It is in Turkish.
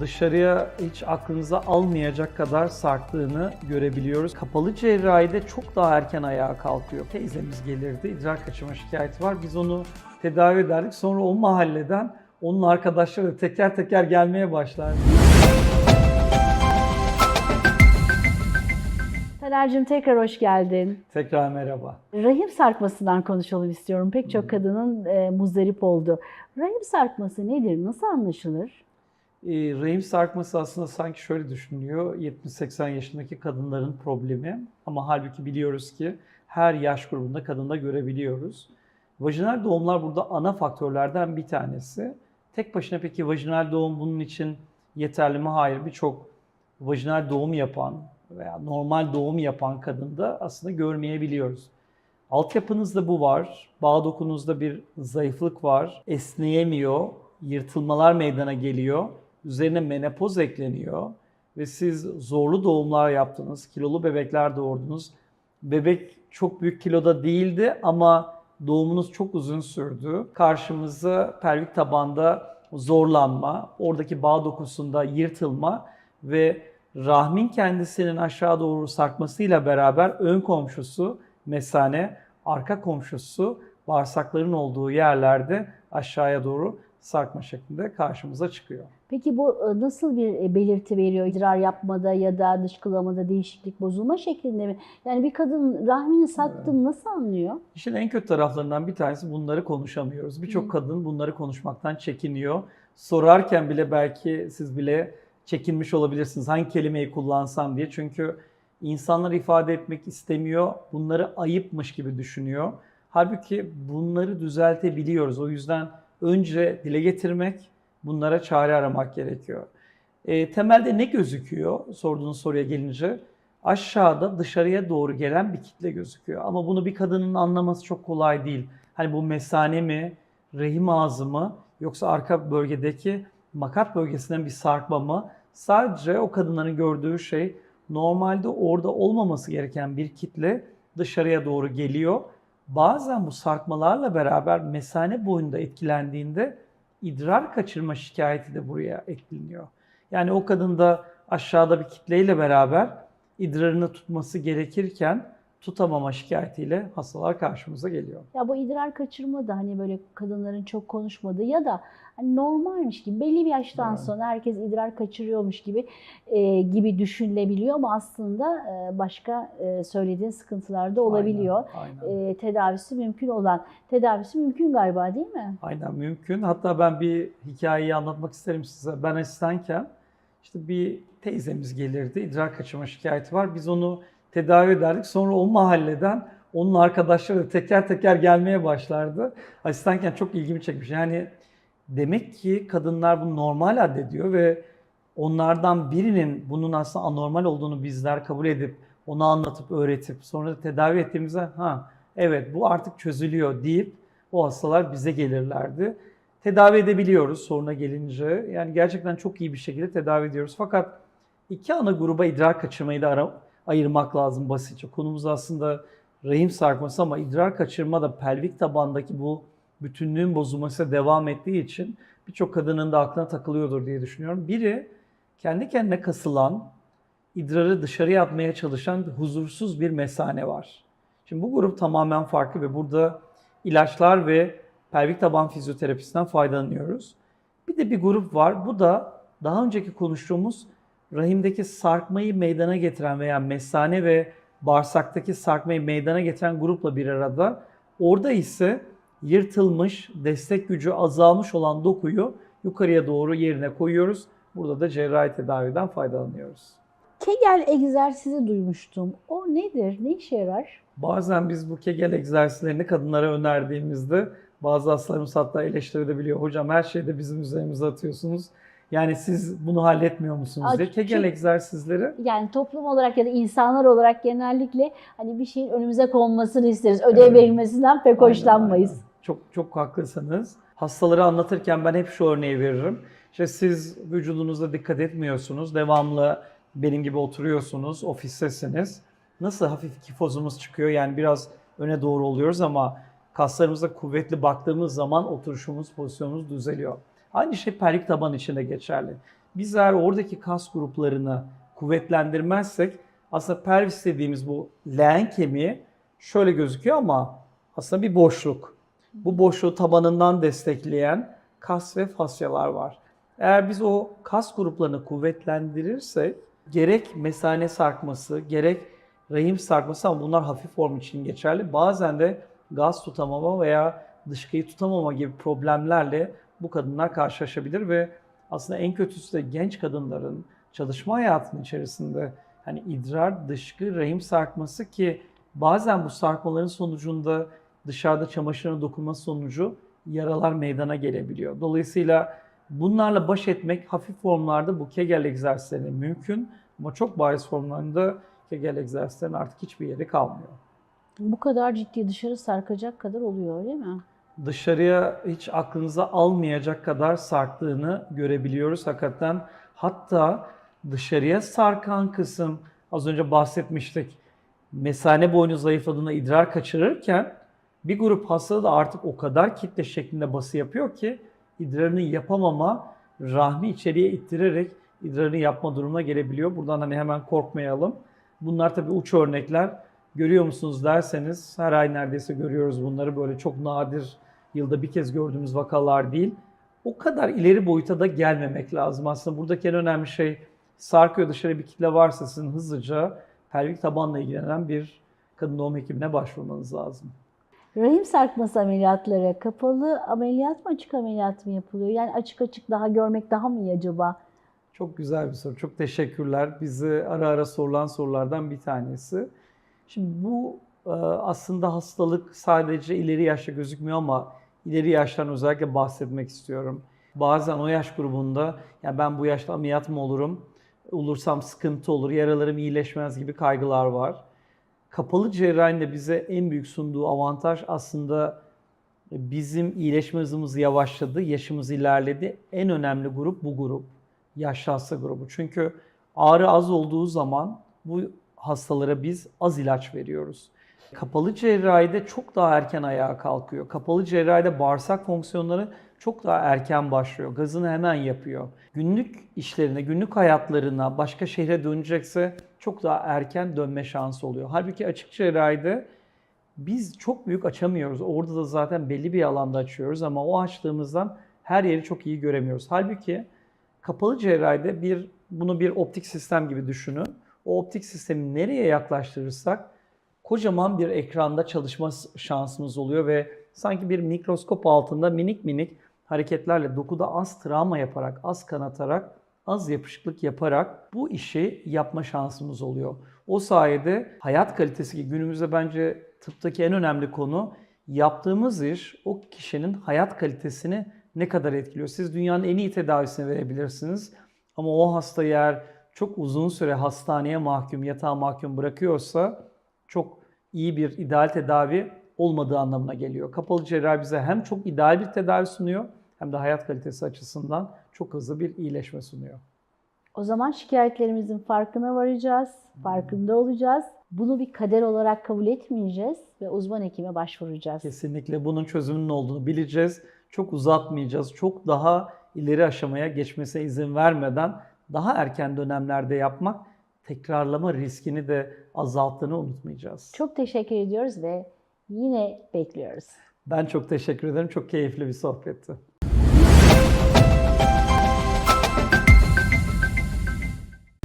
dışarıya hiç aklınıza almayacak kadar sarktığını görebiliyoruz. Kapalı cerrahide çok daha erken ayağa kalkıyor. Teyzemiz gelirdi, idrar kaçırma şikayeti var. Biz onu tedavi ederdik. Sonra o mahalleden onun arkadaşları da teker teker gelmeye başlardı. Taner'cim tekrar hoş geldin. Tekrar merhaba. Rahim sarkmasından konuşalım istiyorum. Pek çok kadının e, muzdarip oldu. Rahim sarkması nedir? Nasıl anlaşılır? E, rahim sarkması aslında sanki şöyle düşünülüyor. 70-80 yaşındaki kadınların problemi. Ama halbuki biliyoruz ki her yaş grubunda kadında görebiliyoruz. Vajinal doğumlar burada ana faktörlerden bir tanesi. Tek başına peki vajinal doğum bunun için yeterli mi? Hayır. Birçok vajinal doğum yapan veya normal doğum yapan kadında aslında görmeyebiliyoruz. Altyapınızda bu var. Bağ dokunuzda bir zayıflık var. Esneyemiyor. Yırtılmalar meydana geliyor. Üzerine menopoz ekleniyor. Ve siz zorlu doğumlar yaptınız. Kilolu bebekler doğurdunuz. Bebek çok büyük kiloda değildi ama doğumunuz çok uzun sürdü. Karşımıza pelvik tabanda zorlanma, oradaki bağ dokusunda yırtılma ve rahmin kendisinin aşağı doğru sarkmasıyla beraber ön komşusu mesane, arka komşusu bağırsakların olduğu yerlerde aşağıya doğru sarkma şeklinde karşımıza çıkıyor. Peki bu e, nasıl bir e, belirti veriyor? İdrar yapmada ya da dışkılamada değişiklik, bozulma şeklinde mi? Yani bir kadın rahmini sarktığını nasıl anlıyor? İşin en kötü taraflarından bir tanesi bunları konuşamıyoruz. Birçok kadın bunları konuşmaktan çekiniyor. Sorarken bile belki siz bile çekinmiş olabilirsiniz. Hangi kelimeyi kullansam diye. Çünkü insanlar ifade etmek istemiyor. Bunları ayıpmış gibi düşünüyor. Halbuki bunları düzeltebiliyoruz. O yüzden önce dile getirmek, bunlara çare aramak gerekiyor. E, temelde ne gözüküyor sorduğunuz soruya gelince? Aşağıda dışarıya doğru gelen bir kitle gözüküyor. Ama bunu bir kadının anlaması çok kolay değil. Hani bu mesane mi, rahim ağzı mı yoksa arka bölgedeki makat bölgesinden bir sarkma mı? Sadece o kadınların gördüğü şey normalde orada olmaması gereken bir kitle dışarıya doğru geliyor. Bazen bu sarkmalarla beraber mesane boyunda etkilendiğinde idrar kaçırma şikayeti de buraya ekleniyor. Yani o kadında aşağıda bir kitleyle beraber idrarını tutması gerekirken tutamama şikayetiyle hastalar karşımıza geliyor. Ya bu idrar kaçırma da hani böyle kadınların çok konuşmadığı ya da hani normalmiş gibi belli bir yaştan Evet. sonra herkes idrar kaçırıyormuş gibi e, gibi düşünülebiliyor ama aslında e, başka e, söylediğin sıkıntılar da olabiliyor. Aynen, aynen. E, tedavisi mümkün olan. Tedavisi mümkün galiba değil mi? Aynen mümkün. Hatta ben bir hikayeyi anlatmak isterim size. Ben asistanken işte bir teyzemiz gelirdi. İdrar kaçırma şikayeti var. Biz onu tedavi ederdik. Sonra o mahalleden onun arkadaşları da teker teker gelmeye başlardı. Asistanken çok ilgimi çekmiş. Yani demek ki kadınlar bunu normal addediyor ve onlardan birinin bunun aslında anormal olduğunu bizler kabul edip onu anlatıp öğretip sonra da tedavi ettiğimizde ha evet bu artık çözülüyor deyip o hastalar bize gelirlerdi. Tedavi edebiliyoruz soruna gelince. Yani gerçekten çok iyi bir şekilde tedavi ediyoruz. Fakat iki ana gruba idrar kaçırmayı da ara- ayırmak lazım basitçe. Konumuz aslında rahim sarkması ama idrar kaçırma da pelvik tabandaki bu bütünlüğün bozulması devam ettiği için birçok kadının da aklına takılıyordur diye düşünüyorum. Biri kendi kendine kasılan, idrarı dışarıya atmaya çalışan huzursuz bir mesane var. Şimdi bu grup tamamen farklı ve burada ilaçlar ve pelvik taban fizyoterapisinden faydalanıyoruz. Bir de bir grup var. Bu da daha önceki konuştuğumuz rahimdeki sarkmayı meydana getiren veya mesane ve bağırsaktaki sarkmayı meydana getiren grupla bir arada. Orada ise yırtılmış, destek gücü azalmış olan dokuyu yukarıya doğru yerine koyuyoruz. Burada da cerrahi tedaviden faydalanıyoruz. Kegel egzersizi duymuştum. O nedir? Ne işe yarar? Bazen biz bu kegel egzersizlerini kadınlara önerdiğimizde bazı hastalarımız hatta eleştirebiliyor. Hocam her şeyde bizim üzerimize atıyorsunuz. Yani siz bunu halletmiyor musunuz Aa, diye. Kegel çünkü- egzersizleri Yani toplum olarak ya da insanlar olarak genellikle hani bir şeyin önümüze konmasını isteriz. Ödev Evet. verilmesinden pek Aynen, hoşlanmayız. aynen. Çok çok haklısınız. Hastaları anlatırken ben hep şu örneği veririm. İşte siz vücudunuza dikkat etmiyorsunuz. Devamlı benim gibi oturuyorsunuz, ofistesiniz. Nasıl hafif kifozumuz çıkıyor yani biraz öne doğru oluyoruz ama kaslarımıza kuvvetli baktığımız zaman oturuşumuz, pozisyonumuz düzeliyor. Aynı şey pelvik taban için de geçerli. Biz eğer oradaki kas gruplarını kuvvetlendirmezsek aslında pelvis dediğimiz bu leğen kemiği şöyle gözüküyor ama aslında bir boşluk. Bu boşluğu tabanından destekleyen kas ve fasyalar var. Eğer biz o kas gruplarını kuvvetlendirirsek gerek mesane sarkması, gerek rahim sarkması ama bunlar hafif form için geçerli. Bazen de gaz tutamama veya dışkıyı tutamama gibi problemlerle bu kadınlar karşılaşabilir ve aslında en kötüsü de genç kadınların çalışma hayatının içerisinde hani idrar, dışkı, rahim sarkması ki bazen bu sarkmaların sonucunda dışarıda çamaşırına dokunması sonucu yaralar meydana gelebiliyor. Dolayısıyla bunlarla baş etmek hafif formlarda bu Kegel egzersizlerine mümkün ama çok bariz formlarında Kegel egzersizlerinin artık hiçbir yeri kalmıyor. Bu kadar ciddi dışarı sarkacak kadar oluyor öyle mi? Dışarıya hiç aklınıza almayacak kadar sarktığını görebiliyoruz hakikaten. Hatta dışarıya sarkan kısım az önce bahsetmiştik. Mesane boynu zayıfladığında idrar kaçırırken bir grup hasta da artık o kadar kitle şeklinde bası yapıyor ki idrarını yapamama rahmi içeriye ittirerek idrarını yapma durumuna gelebiliyor. Buradan hani hemen korkmayalım. Bunlar tabii uç örnekler. Görüyor musunuz derseniz her ay neredeyse görüyoruz bunları. Böyle çok nadir yılda bir kez gördüğümüz vakalar değil. O kadar ileri boyuta da gelmemek lazım. Aslında buradaki en önemli şey sarkıyor dışarı bir kitle varsa sizin hızlıca pelvik tabanla ilgilenen bir kadın doğum hekimine başvurmanız lazım. Rahim sarkması ameliyatları kapalı ameliyat mı açık ameliyat mı yapılıyor? Yani açık açık daha görmek daha mı iyi acaba? Çok güzel bir soru. Çok teşekkürler. Bizi ara ara sorulan sorulardan bir tanesi. Şimdi bu e, aslında hastalık sadece ileri yaşta gözükmüyor ama ileri yaştan özellikle bahsetmek istiyorum. Bazen o yaş grubunda ya ben bu yaşta ameliyat mı olurum? Olursam sıkıntı olur, yaralarım iyileşmez gibi kaygılar var. Kapalı cerrahinin de bize en büyük sunduğu avantaj aslında bizim iyileşme hızımız yavaşladı, yaşımız ilerledi. En önemli grup bu grup. Yaşlı hasta grubu. Çünkü ağrı az olduğu zaman bu hastalara biz az ilaç veriyoruz. Kapalı cerrahide çok daha erken ayağa kalkıyor. Kapalı cerrahide bağırsak fonksiyonları çok daha erken başlıyor. Gazını hemen yapıyor. Günlük işlerine, günlük hayatlarına, başka şehre dönecekse çok daha erken dönme şansı oluyor. Halbuki açık cerrahide biz çok büyük açamıyoruz. Orada da zaten belli bir alanda açıyoruz ama o açtığımızdan her yeri çok iyi göremiyoruz. Halbuki kapalı cerrahide bir bunu bir optik sistem gibi düşünün. O optik sistemi nereye yaklaştırırsak kocaman bir ekranda çalışma şansımız oluyor ve sanki bir mikroskop altında minik minik hareketlerle dokuda az travma yaparak, az kanatarak, az yapışıklık yaparak bu işi yapma şansımız oluyor. O sayede hayat kalitesi ki günümüzde bence tıptaki en önemli konu yaptığımız iş o kişinin hayat kalitesini ne kadar etkiliyor. Siz dünyanın en iyi tedavisini verebilirsiniz ama o hasta eğer çok uzun süre hastaneye mahkum, yatağa mahkum bırakıyorsa çok iyi bir ideal tedavi olmadığı anlamına geliyor. Kapalı cerrahi bize hem çok ideal bir tedavi sunuyor hem de hayat kalitesi açısından çok hızlı bir iyileşme sunuyor. O zaman şikayetlerimizin farkına varacağız, farkında olacağız. Bunu bir kader olarak kabul etmeyeceğiz ve uzman hekime başvuracağız. Kesinlikle bunun çözümünün olduğunu bileceğiz. Çok uzatmayacağız. Çok daha ileri aşamaya geçmesine izin vermeden daha erken dönemlerde yapmak tekrarlama riskini de azalttığını unutmayacağız. Çok teşekkür ediyoruz ve yine bekliyoruz. Ben çok teşekkür ederim. Çok keyifli bir sohbetti.